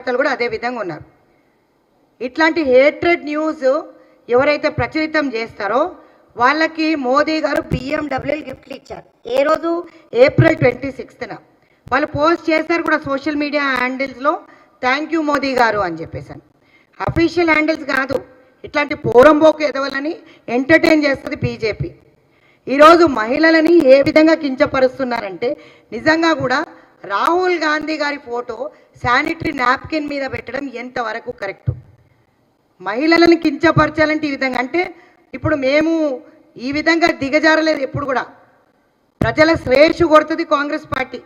కార్యకర్తలు కూడా అదే విధంగా ఉన్నారు. ఇట్లాంటి హేట్రెడ్ న్యూస్ ఎవరైతే ప్రచురితం చేస్తారో వాళ్ళకి మోదీ గారు బిఎండబ్ల్యూ గిఫ్ట్లు ఇచ్చారు. ఏ రోజు? ఏప్రిల్ ట్వంటీ సిక్స్త్న వాళ్ళు పోస్ట్ చేశారు కూడా సోషల్ మీడియా హ్యాండిల్స్లో థ్యాంక్ యూ మోదీ గారు అని చెప్పేసాను అఫీషియల్ హ్యాండిల్స్ కాదు. ఇట్లాంటి పోరంబోకు ఎదవలని ఎంటర్టైన్ చేస్తుంది బీజేపీ ఈరోజు మహిళలని ఏ విధంగా కించపరుస్తున్నారంటే నిజంగా కూడా రాహుల్ గాంధీ గారి ఫోటో శానిటరీ నాప్కిన్ మీద పెట్టడం ఎంతవరకు కరెక్టు? మహిళలను కించపరచాలంటే ఈ విధంగా అంటే ఇప్పుడు మేము ఈ విధంగా దిగజారలేదు ఎప్పుడు కూడా. ప్రజల శ్రేయస్సు కొడుతుంది కాంగ్రెస్ పార్టీ.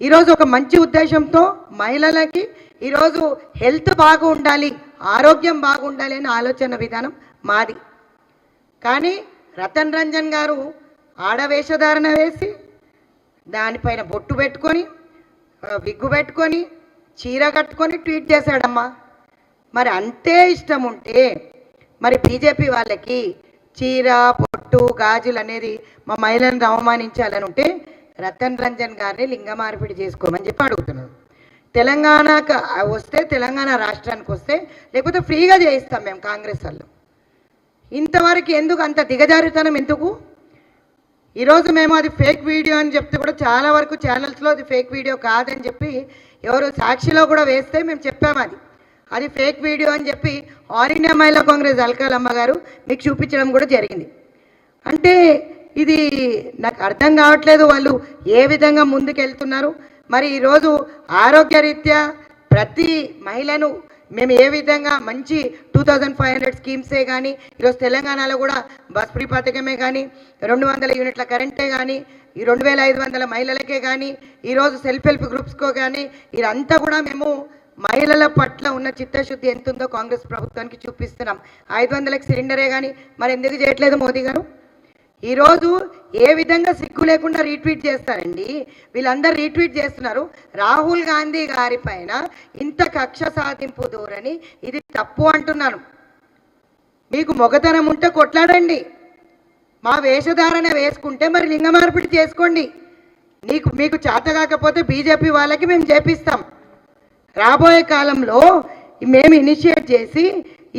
ఈరోజు ఒక మంచి ఉద్దేశంతో మహిళలకి ఈరోజు హెల్త్ బాగుండాలి ఆరోగ్యం బాగుండాలి అనే ఆలోచన విధానం మాది. కానీ రతన్ రంజన్ గారు ఆడవేషధారణ వేసి దానిపైన బొట్టు పెట్టుకొని విగ్గు పెట్టుకొని చీర కట్టుకొని ట్వీట్ చేశాడమ్మా. మరి అంతే ఇష్టం ఉంటే మరి బీజేపీ వాళ్ళకి చీర పొట్టు గాజులు అనేది మా మహిళలను అవమానించాలని ఉంటే రతన్ రంజన్ గారిని లింగ మార్పిడి చేసుకోమని చెప్పి అడుగుతున్నాను తెలంగాణకు వస్తే తెలంగాణ రాష్ట్రానికి వస్తే లేకపోతే ఫ్రీగా చేయిస్తాం మేము కాంగ్రెస్ వాళ్ళు. ఇంతవరకు ఎందుకు అంత దిగజారుతనం ఎందుకు? ఈరోజు మేము అది ఫేక్ వీడియో అని చెప్తే కూడా చాలా వరకు ఛానల్స్లో అది ఫేక్ వీడియో కాదని చెప్పి ఎవరు సాక్షిలో కూడా వేస్తే మేము చెప్పాము అది. అది ఫేక్ వీడియో అని చెప్పి ఆల్ ఇండియా మహిళా కాంగ్రెస్ అల్కాలమ్మ గారు మీకు చూపించడం కూడా జరిగింది. అంటే ఇది నాకు అర్థం కావట్లేదు వాళ్ళు ఏ విధంగా ముందుకెళ్తున్నారు. మరి ఈరోజు ఆరోగ్యరీత్యా ప్రతి మహిళను మేము ఏ విధంగా మంచి టూ థౌజండ్ ఫైవ్ హండ్రెడ్ స్కీమ్సే కానీ ఈరోజు తెలంగాణలో కూడా బస్ ఫ్రీ పథకమే కానీ రెండు వందల యూనిట్ల కరెంటే కానీ ఈ రెండు వేల ఐదు వందల మహిళలకే కానీ ఈరోజు సెల్ఫ్ హెల్ప్ గ్రూప్స్కో కానీ ఇదంతా కూడా మేము మహిళల పట్ల ఉన్న చిత్తశుద్ధి ఎంత ఉందో కాంగ్రెస్ ప్రభుత్వానికి చూపిస్తున్నాం. ఐదు వందలకు సిలిండరే కానీ మరి ఎందుకు చేయట్లేదు మోదీ గారు? ఈరోజు ఏ విధంగా సిగ్గు లేకుండా రీట్వీట్ చేస్తారండి? వీళ్ళందరూ రీట్వీట్ చేస్తున్నారు. రాహుల్ గాంధీ గారి పైన ఇంత కక్ష సాధింపు దూరని ఇది తప్పు అంటున్నాను. మీకు మొగతనం ఉంటే కొట్లాడండి. మా వేషధారణ వేసుకుంటే మరి లింగ మార్పిడి చేసుకోండి. నీకు మీకు చేత కాకపోతే బీజేపీ వాళ్ళకి మేము చేపిస్తాం. రాబోయే కాలంలో మేము ఇనిషియేట్ చేసి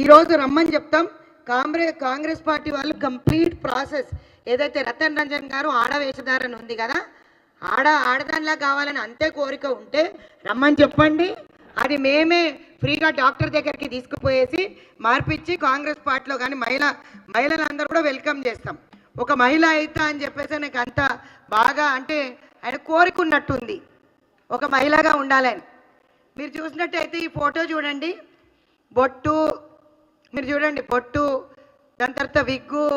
ఈరోజు రమ్మని చెప్తాం. కాంగ్రెస్ కాంగ్రెస్ పార్టీ వాళ్ళు కంప్లీట్ ప్రాసెస్. ఏదైతే రతన్ రంజన్ గారు ఆడ వేషధారణ ఉంది కదా ఆడ ఆడదానిలా కావాలని అంతే కోరిక ఉంటే రమ్మని చెప్పండి. అది మేమే ఫ్రీగా డాక్టర్ దగ్గరికి తీసుకుపోయేసి మార్పిచ్చి కాంగ్రెస్ పార్టీలో కానీ మహిళ మహిళలందరూ కూడా వెల్కమ్ చేస్తాం. ఒక మహిళ అయితా అని చెప్పేసి నాకు అంత బాగా అంటే ఆయన కోరికున్నట్టుంది ఒక మహిళగా ఉండాలని. మీరు చూసినట్టయితే ఈ ఫోటో చూడండి. బొట్టు మీరు చూడండి బొట్టు దాని తర్వాత విగ్గు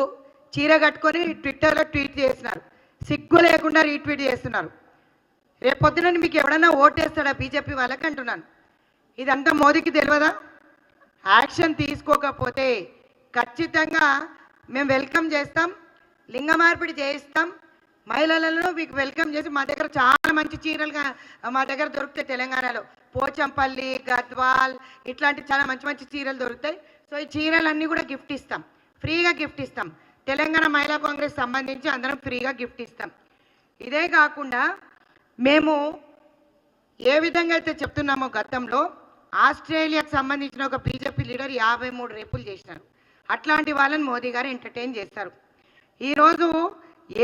చీర కట్టుకొని ట్విట్టర్లో ట్వీట్ చేస్తున్నారు. సిగ్గు లేకుండా రీట్వీట్ చేస్తున్నారు. రేపొద్దున మీకు ఎవడన్నా ఓటేస్తాడా బీజేపీ వాళ్ళకి అంటున్నాను. ఇదంతా మోదీకి తెలియదా? యాక్షన్ తీసుకోకపోతే ఖచ్చితంగా మేము వెల్కమ్ చేస్తాం లింగ మార్పిడి చేయిస్తాం. మహిళలను మీకు వెల్కమ్ చేసి మా దగ్గర చాలా మంచి చీరలుగా మా దగ్గర దొరుకుతాయి తెలంగాణలో. పోచంపల్లి గద్వాల్ ఇట్లాంటి చాలా మంచి మంచి చీరలు దొరుకుతాయి. సో ఈ చీరలన్నీ కూడా గిఫ్ట్ ఇస్తాం. ఫ్రీగా గిఫ్ట్ ఇస్తాం. తెలంగాణ మహిళా కాంగ్రెస్ సంబంధించి అందరం ఫ్రీగా గిఫ్ట్ ఇస్తాం. ఇదే కాకుండా మేము ఏ విధంగా అయితే చెప్తున్నామో గతంలో ఆస్ట్రేలియాకు సంబంధించిన ఒక బీజేపీ లీడర్ యాభై మూడు రేపులు చేసినారు. అట్లాంటి వాళ్ళని మోదీ గారు ఎంటర్టైన్ చేస్తారు. ఈరోజు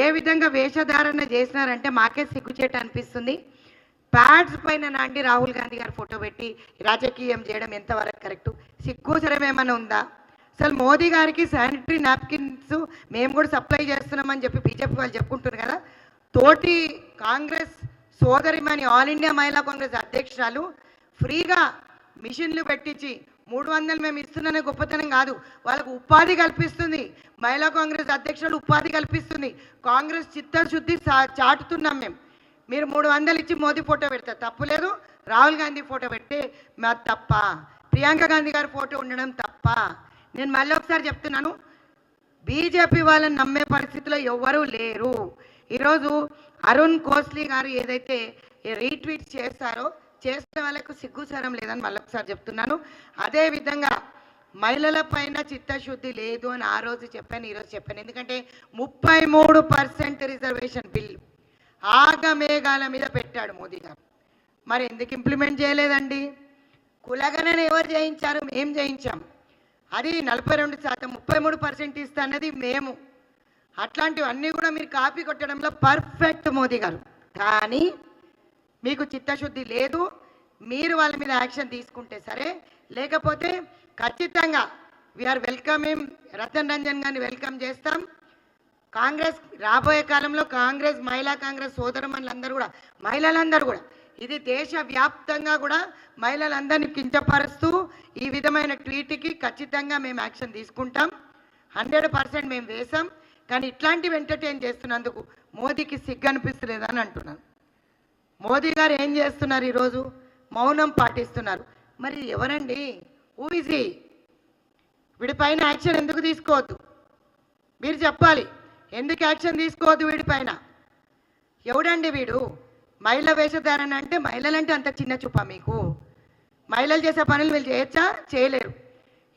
ఏ విధంగా వేషధారణ చేసినారంటే మాకే సిగ్గుచేట అనిపిస్తుంది. ప్యాడ్స్ పైన నాండి రాహుల్ గాంధీ గారు ఫోటో పెట్టి రాజకీయం చేయడం ఎంతవరకు కరెక్టు? సిగ్గుచరం ఏమైనా ఉందా? అసలు మోదీ గారికి శానిటరీ నాప్కిన్స్ మేము కూడా సప్లై చేస్తున్నామని చెప్పి బీజేపీ వాళ్ళు చెప్పుకుంటున్నారు కదా. తోటి కాంగ్రెస్ సోదరిమని ఆల్ ఇండియా మహిళా కాంగ్రెస్ అధ్యక్షురాలు ఫ్రీగా మిషన్లు పెట్టించి మూడు వందలు మేము ఇస్తున్ననే గొప్పతనం కాదు. వాళ్ళకు ఉపాధి కల్పిస్తుంది. మహిళా కాంగ్రెస్ అధ్యక్షులు ఉపాధి కల్పిస్తుంది. కాంగ్రెస్ చిత్తశుద్ధి చాటుతున్నాం మేము. మీరు మూడు వందలు ఇచ్చి మోదీ ఫోటో పెడతారు. తప్పు లేదు. రాహుల్ గాంధీ ఫోటో పెడితే మా తప్ప. ప్రియాంక గాంధీ గారి ఫోటో ఉండడం తప్ప. నేను మళ్ళీ ఒకసారి చెప్తున్నాను. బీజేపీ వాళ్ళని నమ్మే పరిస్థితిలో ఎవ్వరూ లేరు. ఈరోజు అరుణ్ కోస్లీ గారు ఏదైతే రీట్వీట్ చేస్తారో చేసిన వాళ్ళకు సిగ్గుచరం లేదని మళ్ళీ ఒకసారి చెప్తున్నాను. అదేవిధంగా మహిళల పైన చిత్తశుద్ధి లేదు అని ఆ రోజు చెప్పాను ఈరోజు చెప్పాను. ఎందుకంటే ముప్పై మూడు పర్సెంట్ రిజర్వేషన్ బిల్ ఆగమేఘాల మీద పెట్టాడు మోదీ గారు. మరి ఎందుకు ఇంప్లిమెంట్ చేయలేదండి? కులగణన ఎవరు చేయించారు? మేము చేయించాం. అది నలభై రెండు శాతం ముప్పై మూడు పర్సెంట్ ఇస్తానది మేము. అట్లాంటివన్నీ కూడా మీరు కాపీ కొట్టడంలో పర్ఫెక్ట్ మోదీ గారు. కానీ మీకు చిత్తశుద్ధి లేదు మీరు వాళ్ళ మీద యాక్షన్ తీసుకుంటే సరే లేకపోతే ఖచ్చితంగా వీఆర్ వెల్కమింగ్ రతన్ రంజన్ గారిని వెల్కమ్ చేస్తాం. కాంగ్రెస్ రాబోయే కాలంలో కాంగ్రెస్ మహిళా కాంగ్రెస్ సోదరమణులందరూ కూడా మహిళలందరూ కూడా ఇది దేశ వ్యాప్తంగా కూడా మహిళలందరినీ కించపరుస్తూ ఈ విధమైన ట్వీట్కి ఖచ్చితంగా మేము యాక్షన్ తీసుకుంటాం. హండ్రెడ్ పర్సెంట్ మేము వేసాం కానీ ఇట్లాంటివి ఎంటర్టైన్ చేస్తున్నందుకు మోదీకి సిగ్గు అనిపిస్తలేదని అంటున్నాను. మోదీ గారు ఏం చేస్తున్నారు ఈరోజు? మౌనం పాటిస్తున్నారు. మరి ఎవరండి? హూ ఈజీ వీడిపైన యాక్షన్ ఎందుకు తీసుకోవద్దు? మీరు చెప్పాలి. ఎందుకు యాక్షన్ తీసుకోవద్దు వీడిపైన ఎవడండి వీడు? మహిళ వేషధారణ అంటే మహిళలంటే అంత చిన్న చూప మీకు. మహిళలు చేసే పనులు వీళ్ళు చేయొచ్చా? చేయలేరు.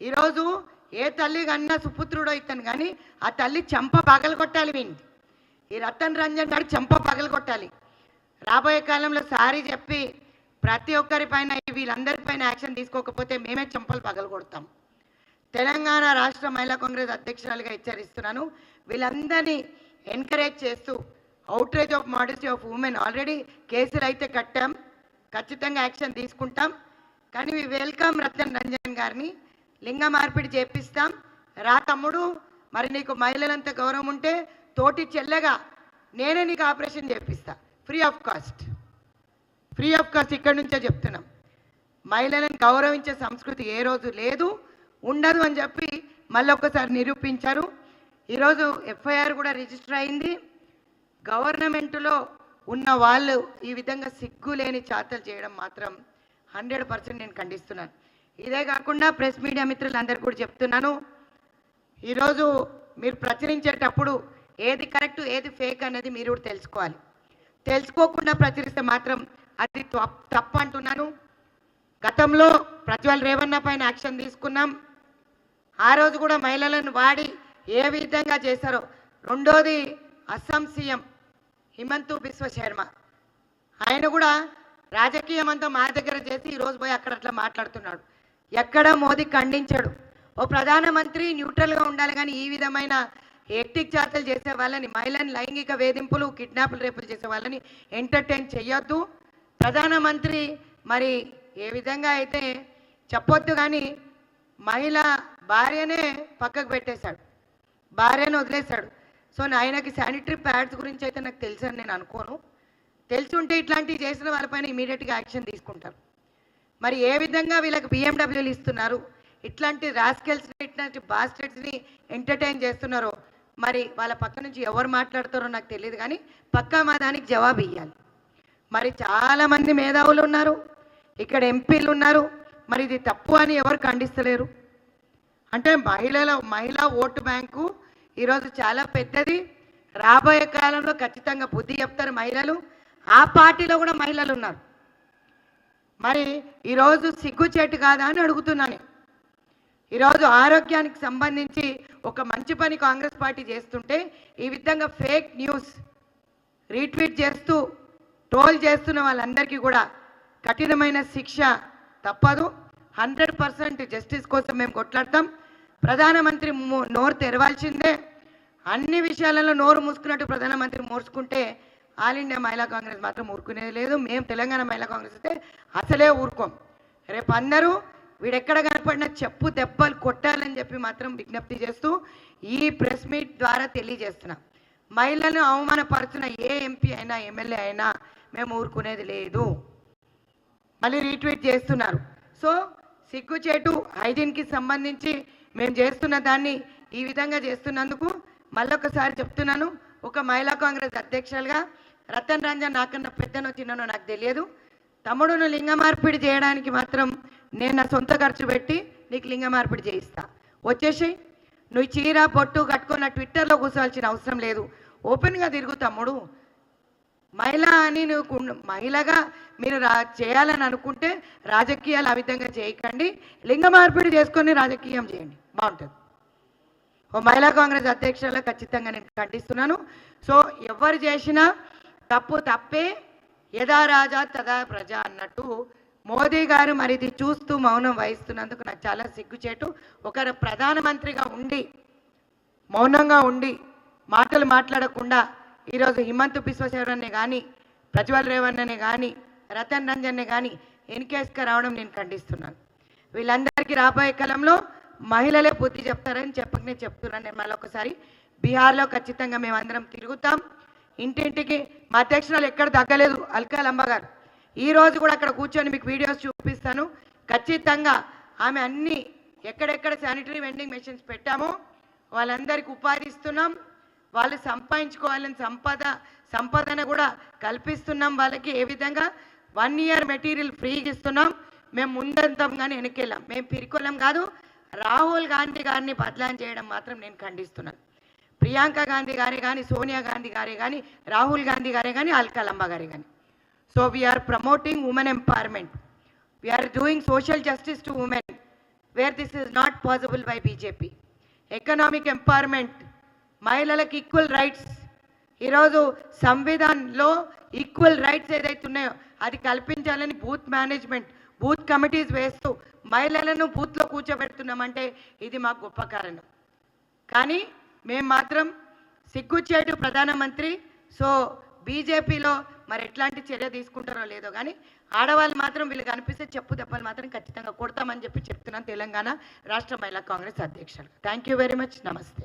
ఈరోజు ఏ తల్లి కన్నా సుపుత్రుడో ఇతను కానీ ఆ తల్లి చెంప పగలు కొట్టాలి వీడిని ఈ రతన్ రంజన్ గారు చెంప పగలు కొట్టాలి. రాబోయే కాలంలో సారీ చెప్పి ప్రతి ఒక్కరి పైన వీళ్ళందరిపైన యాక్షన్ తీసుకోకపోతే మేమే చెంపలు పగలు కొడతాం. తెలంగాణ రాష్ట్ర మహిళా కాంగ్రెస్ అధ్యక్షురాలుగా హెచ్చరిస్తున్నాను. వీళ్ళందరినీ ఎంకరేజ్ చేస్తూ outrage of modesty of women already కేసులు అయితే కట్టాం ఖచ్చితంగా యాక్షన్ తీసుకుంటాం. కానీ వి వెల్కమ్ రతన్ రంజన్ గారిని. లింగ మార్పిడి చేపిస్తాం. రా తమ్ముడు మరి నీకు మహిళలంత గౌరవం ఉంటే తోటి చెల్లెగా నేనే నీకు ఆపరేషన్ చేపిస్తా. Free of cost free of cost ఇక్కడి నుంచే చెప్తున్నాం. మహిళలను గౌరవించే సంస్కృతి ఏ రోజు లేదు ఉండదు అని చెప్పి మళ్ళొకసారి నిరూపించారు. ఈరోజు ఎఫ్ఐఆర్ కూడా రిజిస్టర్ అయింది. గవర్నమెంట్లో ఉన్న వాళ్ళు ఈ విధంగా సిగ్గు లేని చాతలు చేయడం మాత్రం హండ్రెడ్ పర్సెంట్ నేను ఖండిస్తున్నాను. ఇదే కాకుండా ప్రెస్ మీడియా మిత్రులందరూ కూడా చెప్తున్నాను. ఈరోజు మీరు ప్రచురించేటప్పుడు ఏది కరెక్ట్ ఏది ఫేక్ అనేది మీరు కూడా తెలుసుకోవాలి. తెలుసుకోకుండా ప్రచురిస్తే మాత్రం అది తప్- తప్పు అంటున్నాను. గతంలో ప్రజ్వల్ రేవన్న పైన యాక్షన్ తీసుకున్నాం. ఆ రోజు కూడా మహిళలను వాడి ఏ విధంగా చేశారో. రెండోది అస్సాం సీఎం హిమంతు బిశ్వ శర్మ ఆయన కూడా రాజకీయం అంతా మా దగ్గర చేసి ఈరోజు పోయి అక్కడ అట్లా మాట్లాడుతున్నాడు. ఎక్కడ మోదీ ఖండించాడు. ఓ ప్రధానమంత్రి న్యూట్రల్గా ఉండాలి కానీ ఈ విధమైన ఎక్టిక్ చాతలు చేసే వాళ్ళని మహిళని లైంగిక వేధింపులు కిడ్నాపులు రేపులు చేసే వాళ్ళని ఎంటర్టైన్ చేయొద్దు ప్రధానమంత్రి మరి ఏ విధంగా అయితే చెప్పొద్దు కానీ మహిళ భార్యనే పక్కకు పెట్టేశాడు. భార్యను వదిలేశాడు. సో ఆయనకి శానిటరీ ప్యాడ్స్ గురించి అయితే నాకు తెలుసు అని నేను అనుకోను. తెలిసి ఉంటే ఇట్లాంటివి చేసిన వాళ్ళపైన ఇమీడియట్గా యాక్షన్ తీసుకుంటారు. మరి ఏ విధంగా వీళ్ళకి బిఎండబ్ల్యూలు ఇస్తున్నారు? ఇట్లాంటి రాస్కెల్స్ని ఇట్లాంటి బాస్టెడ్స్ని ఎంటర్టైన్ చేస్తున్నారో మరి వాళ్ళ పక్క నుంచి ఎవరు మాట్లాడతారో నాకు తెలియదు కానీ పక్కా మా దానికి జవాబు ఇవ్వాలి మరి చాలామంది మేధావులు ఉన్నారు ఇక్కడ ఎంపీలు ఉన్నారు మరి ఇది తప్పు అని ఎవరు ఖండిస్తలేరు? అంటే మహిళల మహిళా ఓటు బ్యాంకు ఈరోజు చాలా పెద్దది. రాబోయే కాలంలో ఖచ్చితంగా బుద్ధి చెప్తారు మహిళలు. ఆ పార్టీలో కూడా మహిళలు ఉన్నారు. మరి ఈరోజు సిగ్గుచేటు కాదా అని అడుగుతున్నాను ఈరోజు ఆరోగ్యానికి సంబంధించి ఒక మంచి పని కాంగ్రెస్ పార్టీ చేస్తుంటే ఈ విధంగా ఫేక్ న్యూస్ రీట్వీట్ చేస్తూ ట్రోల్ చేస్తున్న వాళ్ళందరికీ కూడా కఠినమైన శిక్ష తప్పదు. హండ్రెడ్ పర్సెంట్ జస్టిస్ కోసం మేము కొట్లాడతాం. ప్రధానమంత్రి నోరు తెరవాల్సిందే. అన్ని విషయాలలో నోరు మూసుకున్నట్టు ప్రధానమంత్రి మోర్చుకుంటే ఆల్ ఇండియా మహిళా కాంగ్రెస్ మాత్రం ఊరుకునేది లేదు. మేము తెలంగాణ మహిళా కాంగ్రెస్ అయితే అసలే ఊరుకోం. రేపు అందరూ వీడెక్కడ కనపడినా చెప్పు దెబ్బలు కొట్టాలని చెప్పి మాత్రం విజ్ఞప్తి చేస్తూ ఈ ప్రెస్ మీట్ ద్వారా తెలియజేస్తున్నాం. మహిళలను అవమానపరుచిన ఏ ఎంపీ అయినా ఎమ్మెల్యే అయినా మేము ఊరుకునేది లేదు. మళ్ళీ రీట్వీట్ చేస్తున్నారు. సో సిగ్గుచేటు హైజీన్కి సంబంధించి మేము చేస్తున్న దాన్ని ఈ విధంగా చేస్తున్నందుకు మళ్ళొకసారి చెప్తున్నాను ఒక మహిళా కాంగ్రెస్ అధ్యక్షులుగా రతన్ రంజన్ నాకన్నా పెద్దనో చిన్ననో నాకు తెలియదు. తమ్ముడును లింగ మార్పిడి చేయడానికి మాత్రం నేను నా సొంత ఖర్చు పెట్టి నీకు లింగ మార్పిడి చేయిస్తా. వచ్చేసి నువ్వు చీర పొట్టు కట్టుకున్న ట్విట్టర్లో కూర్చోవాల్సిన అవసరం లేదు. ఓపెన్గా తిరుగు తమ్ముడు. మహిళ అని నువ్వు మహిళగా మీరు రా చేయాలని అనుకుంటే రాజకీయాలు ఆ విధంగా చేయకండి. లింగ మార్పిడి చేసుకొని రాజకీయం చేయండి. బాగుంటుంది. మహిళా కాంగ్రెస్ అధ్యక్షులు ఖచ్చితంగా నేను ఖండిస్తున్నాను. సో ఎవరు చేసినా తప్పు తప్పే యథా రాజా తదా ప్రజ అన్నట్టు మోదీ గారు మరి ఇది చూస్తూ మౌనం వహిస్తున్నందుకు నాకు చాలా సిగ్గుచేటు. ఒకరు ప్రధానమంత్రిగా ఉండి మౌనంగా ఉండి మాటలు మాట్లాడకుండా ఈరోజు హిమంత్ బిశ్వశరణ్ని కానీ ప్రజ్వల్ రేవణ్ణనే కానీ రతన్ రంజన్నే కానీ ఎన్కేస్కర్ రావడం నేను ఖండిస్తున్నాను. వీళ్ళందరికీ రాబోయే కాలంలో మహిళలే బుద్ధి చెప్తారని చెప్పకనే చెప్తున్నాను నేను మళ్ళీ ఒకసారి. బీహార్లో ఖచ్చితంగా మేమందరం తిరుగుతాం. ఇంటింటికి మా అధ్యక్షురాలు ఎక్కడ తగ్గలేదు అల్కాలమ్మ గారు. ఈ రోజు కూడా అక్కడ కూర్చొని మీకు వీడియోస్ చూపిస్తాను. ఖచ్చితంగా ఆమె అన్ని ఎక్కడెక్కడ శానిటరీ వెండింగ్ మెషిన్స్ పెట్టామో వాళ్ళందరికీ ఉపాధి ఇస్తున్నాం. వాళ్ళు సంపాదించుకోవాలని సంపద సంపదన కూడా కల్పిస్తున్నాం వాళ్ళకి ఏ విధంగా. వన్ ఇయర్ మెటీరియల్ ఫ్రీగా ఇస్తున్నాం. మేము ముందంతాం కానీ వెనకెళ్ళాం మేము పిరికొలం కాదు రాహుల్ గాంధీ గారిని బదలాం చేయడం మాత్రం నేను ఖండిస్తున్నాను. ప్రియాంక గాంధీ గారే కానీ సోనియా గాంధీ గారే కానీ రాహుల్ గాంధీ గారే కానీ అల్కలంబ గారే కానీ so we are promoting women empowerment we are doing social justice to women where this is not possible by BJP economic empowerment మహిళలకు ఈక్వల్ రైట్స్ ఈరోజు సంవిధాన్లో ఈక్వల్ రైట్స్ ఏదైతే ఉన్నాయో అది కల్పించాలని బూత్ మేనేజ్మెంట్ బూత్ కమిటీస్ వేస్తూ మహిళలను బూత్లో కూర్చోబెడుతున్నామంటే ఇది మాకు గొప్ప కారణం కానీ మేము మాత్రం సిగ్గుచ్చేటు ప్రధానమంత్రి సో బీజేపీలో మరి ఎట్లాంటి చర్య తీసుకుంటారో లేదో కానీ ఆడవాళ్ళు మాత్రం వీళ్ళు కనిపిస్తే చెప్పు దెబ్బలు మాత్రం ఖచ్చితంగా కొడతామని చెప్పి చెప్తున్నాను తెలంగాణ రాష్ట్ర మహిళా కాంగ్రెస్ అధ్యక్షులు. థ్యాంక్ యూ వెరీ మచ్ నమస్తే